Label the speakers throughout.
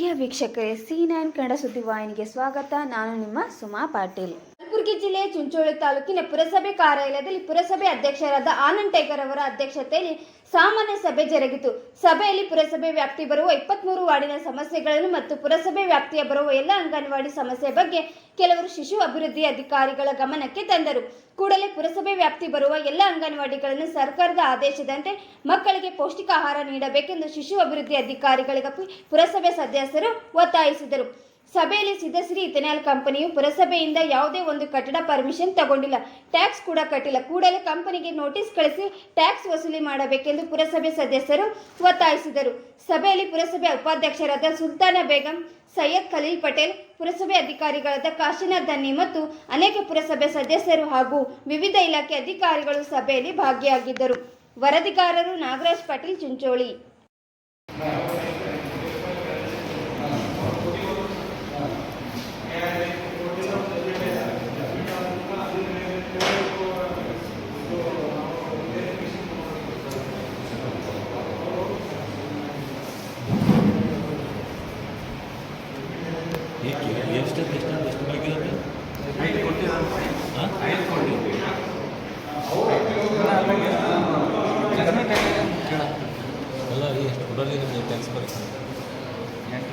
Speaker 1: ಪ್ರಿಯ ವೀಕ್ಷಕರೇ C nine Kannada ಸುದ್ದಿವಾಹಿನಿಗೆ ಸ್ವಾಗತ. ನಾನು ನಿಮ್ಮ ಸುಮಾ ಪಾಟೀಲ್. ಕಲಬುರಗಿ ಜಿಲ್ಲೆಯ ಚುಂಚೋಳಿ ತಾಲೂಕಿನ ಪುರಸಭೆ ಕಾರ್ಯಾಲಯದಲ್ಲಿ ಪುರಸಭೆ ಅಧ್ಯಕ್ಷರಾದ ಆನಂದ್ ಟೈಗರ್ ಅವರ ಅಧ್ಯಕ್ಷತೆಯಲ್ಲಿ ಸಾಮಾನ್ಯ ಸಭೆ ಜರುಗಿತು. ಸಭೆಯಲ್ಲಿ ಪುರಸಭೆ ವ್ಯಾಪ್ತಿ ಬರುವ ಇಪ್ಪತ್ಮೂರು ವಾರ್ಡಿನ ಸಮಸ್ಯೆಗಳನ್ನು ಮತ್ತು ಪುರಸಭೆ ವ್ಯಾಪ್ತಿಯ ಬರುವ ಎಲ್ಲ ಅಂಗನವಾಡಿ ಸಮಸ್ಯೆ ಬಗ್ಗೆ ಕೆಲವರು ಶಿಶು ಅಭಿವೃದ್ಧಿ ಅಧಿಕಾರಿಗಳ ಗಮನಕ್ಕೆ ತಂದರು. ಕೂಡಲೇ ಪುರಸಭೆ ವ್ಯಾಪ್ತಿ ಬರುವ ಎಲ್ಲ ಅಂಗನವಾಡಿಗಳನ್ನು ಸರ್ಕಾರದ ಆದೇಶದಂತೆ ಮಕ್ಕಳಿಗೆ ಪೌಷ್ಟಿಕ ಆಹಾರ ನೀಡಬೇಕೆಂದು ಶಿಶು ಅಭಿವೃದ್ಧಿ ಅಧಿಕಾರಿಗಳಿಗೆ ಪುರಸಭೆ ಸದಸ್ಯರು ಒತ್ತಾಯಿಸಿದರು. ಸಭೆಯಲ್ಲಿ ಸಿದ್ಧಶ್ರೀ ಇಥೆನಾಲ್ ಕಂಪನಿಯು ಪುರಸಭೆಯಿಂದ ಯಾವುದೇ ಒಂದು ಕಟ್ಟಡ ಪರ್ಮಿಷನ್ ತಗೊಂಡಿಲ್ಲ. ಟ್ಯಾಕ್ಸ್ ಕೂಡ ಕಟ್ಟಿಲ್ಲ. ಕೂಡಲೇ ಕಂಪನಿಗೆ ನೋಟಿಸ್ ಕಳಿಸಿ ಟ್ಯಾಕ್ಸ್ ವಸೂಲಿ ಮಾಡಬೇಕೆಂದು ಪುರಸಭೆ ಸದಸ್ಯರು ಒತ್ತಾಯಿಸಿದರು. ಸಭೆಯಲ್ಲಿ ಪುರಸಭೆ ಉಪಾಧ್ಯಕ್ಷರಾದ ಸುಲ್ತಾನ ಬೇಗಂ, ಸೈಯದ್ ಖಲೀಲ್ ಪಟೇಲ್, ಪುರಸಭೆ ಅಧಿಕಾರಿಗಳಾದ ಕಾಶಿನಾಥ್ ದನ್ನಿ ಮತ್ತು ಅನೇಕ ಪುರಸಭೆ ಸದಸ್ಯರು ಹಾಗೂ ವಿವಿಧ ಇಲಾಖೆ ಅಧಿಕಾರಿಗಳು ಸಭೆಯಲ್ಲಿ ಭಾಗಿಯಾಗಿದ್ದರು. ವರದಿಗಾರರು ನಾಗರಾಜ್ ಪಾಟೀಲ್, ಚುಂಚೋಳಿ.
Speaker 2: ಕೊಡೋರಿ ನಿಮಗೆ ಟ್ಯಾಕ್ಸ್ ಬರುತ್ತೆ
Speaker 3: ನಾವು.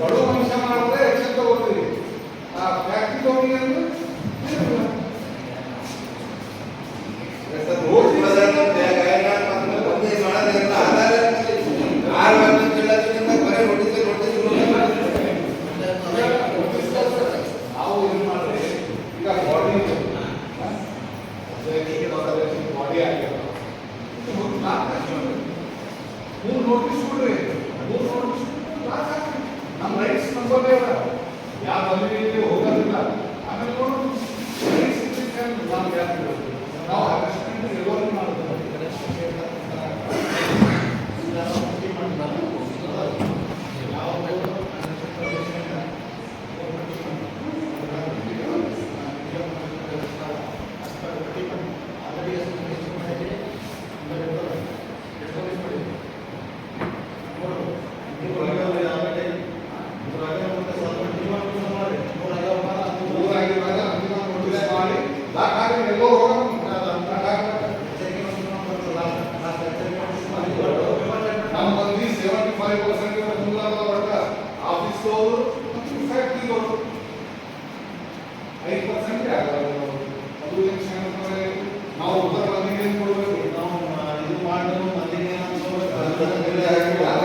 Speaker 3: ಬಡವ ಮನುಷ್ಯ ಮಾಡಿದ್ರೆ ಎಕ್ಷನ್ ತಗೋತೀರಿ ಆ ಫ್ಯಾಕ್ಟ್ರಿ ತಗೊಂಡಿ ಮೂರು ನೋಟಿಸ್ ಕೊಡ್ರಿ. ಮೂರು ನೋಟಿಸ್ ನಮ್ಮ ರೈಟ್ಸ್ ನಂಬಲ್ಲೇ ಅದ ಯಾವ ಅಲ್ಲಿ. ಹೋಗೋದಿಲ್ಲ. ಆಮೇಲೆ ನೋಡು. ರೈಟ್ಸ್ ನಾವು ಯಾಕೆ ನಾವು Santana, Guilherme Aguilar.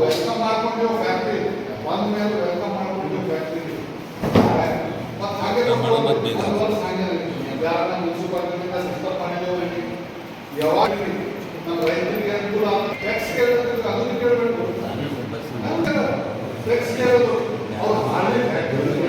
Speaker 3: ವೆಲ್ಕಮ್ ಮಾಡ್ಕೊಂಡು ಫ್ಯಾಕ್ಟ್ರಿ ಬಂದ ಮೇಲೆ ವೆಲ್ಕಮ್ ಮಾಡ್ಕೊಂಡು ಫ್ಯಾಕ್ಟ್ರಿ ಮತ್ತೆ ಹಾಗೆ ಯಾರನ್ನ ಮುನ್ಸಿಪಾಲಿಟಿಯಿಂದ ಸಂಪರ್ಕ ಮಾಡಿದ್ದೇವೆ ಯಾವಾಗ ನಮ್ಮ ರೈತರಿಗೆ ಅನುಕೂಲ ಟ್ಯಾಕ್ಸ್ ಕೇಳಿದ್ರೆ ಅದನ್ನು ಕೇಳಬೇಕು ಟ್ಯಾಕ್ಸ್ ಕೇಳೋದು ಅವ್ರು ಮಾಡಲಿ ಫ್ಯಾಕ್ಟ್ರಿ